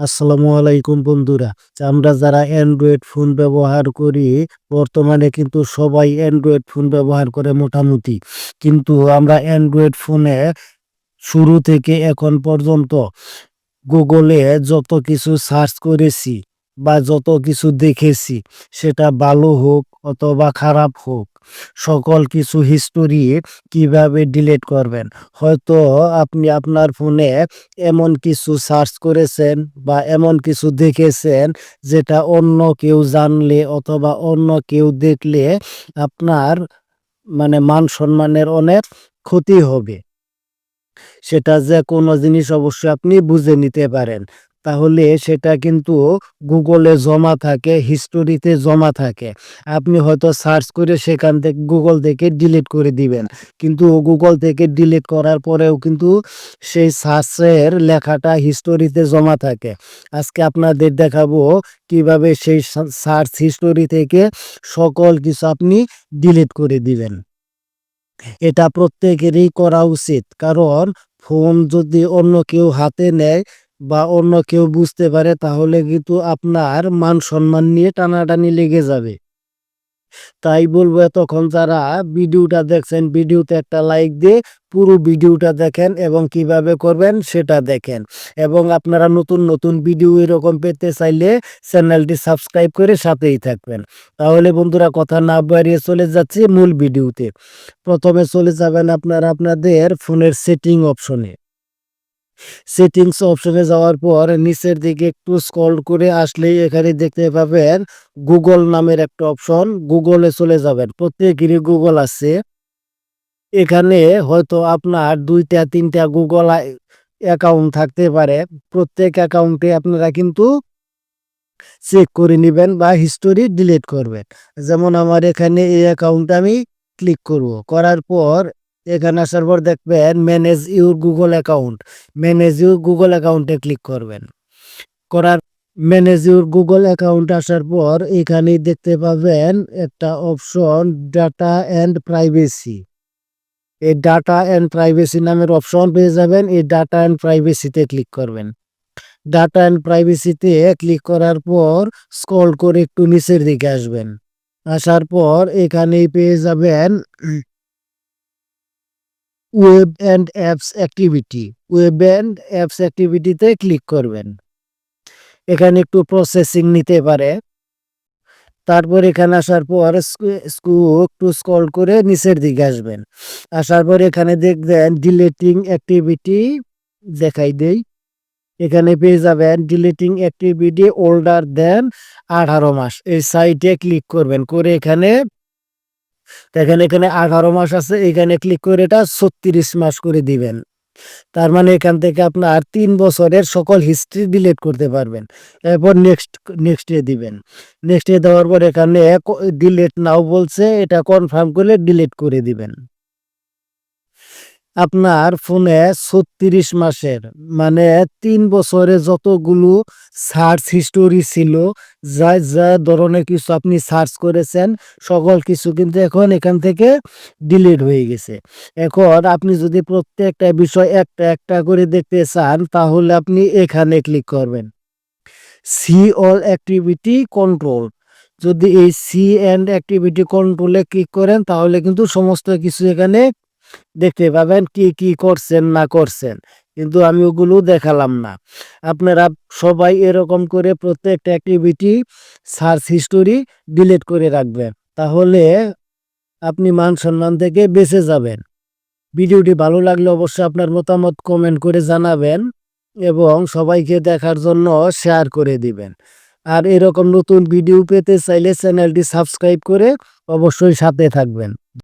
আসসালামু আলাইকুম বন্ধুরা। আমরা যারা অ্যান্ড্রয়েড ফোন ব্যবহার করি, বর্তমানে কিন্তু সবাই অ্যান্ড্রয়েড ফোন ব্যবহার করে মোটামুটি। কিন্তু আমরা অ্যান্ড্রয়েড ফোনে শুরু থেকে এখন পর্যন্ত গুগলে যত কিছু সার্চ করেছি বা যত কিছু দেখেছি, সেটা ভালো হোক অথবা খারাপ হোক। সকল কিছু হিস্টোরি কীভাবে ডিলিট করবেন? হয়তো আপনি আপনার ফোনে এমন কিছু সার্চ করেছেন বা এমন কিছু দেখেছেন যেটা অন্য কেউ জানলে অথবা অন্য কেউ দেখলে আপনার মানে মান সম্মানের অনেক ক্ষতি হবে। সেটা যে কোনো জিনিস অবশ্যই আপনি বুঝে নিতে পারেন। তাহলে সেটা কিন্তু গুগলে জমা থাকে, হিস্টোরিতে জমা থাকে। আপনি হয়তো সার্চ করে সেখান থেকে গুগল থেকে ডিলিট করে দিবেন। কিন্তু গুগল থেকে ডিলিট করার পরেও কিন্তু সেই সার্চের লেখাটা হিস্টোরিতে জমা থাকে। আজকে আপনাদের দেখাবো কীভাবে সেই সার্চ হিস্টোরি থেকে সকল কিছু আপনি ডিলিট করে দিবেন। এটা প্রত্যেকেরই করা উচিত। কারণ ফোন যদি অন্য কেউ হাতে নেয় বা অন্য কেউ বুঝতে পারে, তাহলে কিন্তু আপনার মান সম্মান নিয়ে টানাটানি লেগে যাবে। তাই বলব, এতক্ষণ যারা ভিডিওটা দেখছেন, ভিডিওতে একটা লাইক দিয়ে পুরো ভিডিওটা দেখেন এবং কীভাবে করবেন সেটা দেখেন। এবং আপনারা নতুন নতুন ভিডিও এরকম পেতে চাইলে চ্যানেলটি সাবস্ক্রাইব করে সাথেই থাকবেন। তাহলে বন্ধুরা, কথা না বাড়িয়ে চলে যাচ্ছি মূল ভিডিওতে। প্রথমে চলে যাবেন আপনারা আপনাদের ফোনের সেটিং অপশনে সেটিংস অপশনে যাওয়ার পর নিচের দিকে একটু স্ক্রল করে আসলেই এখানে দেখতে পাবেন গুগল নামের একটা অপশন গুগলে চলে যাবেন। প্রত্যেকেরই গুগল আছে। এখানে হয়তো আপনার দুইটা, তিনটা গুগল অ্যাকাউন্ট থাকতে পারে। প্রত্যেক অ্যাকাউন্টে আপনারা কিন্তু চেক করে নেবেন বা হিস্টোরি ডিলিট করবেন। যেমন আমার এখানে এই অ্যাকাউন্ট আমি ক্লিক করব। করার পর এখানে আসার পর দেখবেন manage your Google account manage your Google অ্যাকাউন্টে ক্লিক করবেন। করার ম্যানেজ ইউর গুগল অ্যাকাউন্ট আসার পর এখানে দেখতে পাবেন একটা অপশন ডাটা অ্যান্ড প্রাইভেসি এই ডাটা অ্যান্ড প্রাইভেসি নামের অপশন পেয়ে যাবেন, এই ডাটা অ্যান্ড প্রাইভেসিতে ক্লিক করবেন। ডাটা অ্যান্ড প্রাইভেসিতে ক্লিক করার পর স্ক্রল করে একটু নিচের দিকে আসবেন। আসার পর এখানেই পেয়ে যাবেন web and apps activity web and apps অ্যাক্টিভিটিতে click করবেন। এখানে একটু প্রসেসিং নিতে পারে। তারপর এখানে আসার পর একটু স্ক্রল করে নিচের দিকে আসবেন। আসার পর এখানে দেখবেন ডিলেটিং অ্যাক্টিভিটি দেখাই দেই। এখানে পেয়ে যাবেন ডিলেটিং অ্যাক্টিভিটি ওল্ডার দেন আঠারো মাস। এই সাইটে ক্লিক করবেন। করে এখানে দেখেন এখানে এগারো মাস আছে, এখানে ক্লিক করে এটা ছত্রিশ মাস করে দিবেন। তার মানে এখান থেকে আপনার তিন বছরের সকল হিস্ট্রি ডিলিট করতে পারবেন। এরপর নেক্সট নেক্সট দিবেন। নেক্সট দেওয়ার পর এখানে ডিলিট নাও বলছে, এটা কনফার্ম করলে ডিলিট করে দিবেন। আপনার ফোনে ছত্রিশ মাসের মানে তিন বছরে যতগুলো সার্চ হিস্টোরি ছিল, যা যা ধরনের কিছু আপনি সার্চ করেছেন, সকল কিছু কিন্তু এখন এখান থেকে ডিলিট হয়ে গেছে। এখন আপনি যদি প্রত্যেকটা বিষয় একটা একটা করে দেখতে চান, তাহলে আপনি এখানে ক্লিক করবেন। See all activity control. যদি এই সি অ্যান্ড অ্যাক্টিভিটি কন্ট্রোলে ক্লিক করেন, তাহলে কিন্তু সমস্ত কিছু এখানে দেখতে পাবেন কি কি করছেন, না করছেন। কিন্তু আমি ওগুলো দেখালাম না। আপনারা সবাই এরকম করে প্রত্যেকটা অ্যাক্টিভিটি সার্চ হিস্টোরি ডিলিট করে রাখবেন। তাহলে আপনি মান সম্মান থেকে বেঁচে যাবেন। ভিডিওটি ভালো লাগলে অবশ্যই আপনার মতামত কমেন্ট করে জানাবেন এবং সবাইকে দেখার জন্য শেয়ার করে দিবেন। আর এরকম নতুন ভিডিও পেতে চাইলে চ্যানেলটি সাবস্ক্রাইব করে অবশ্যই সাথে থাকবেন।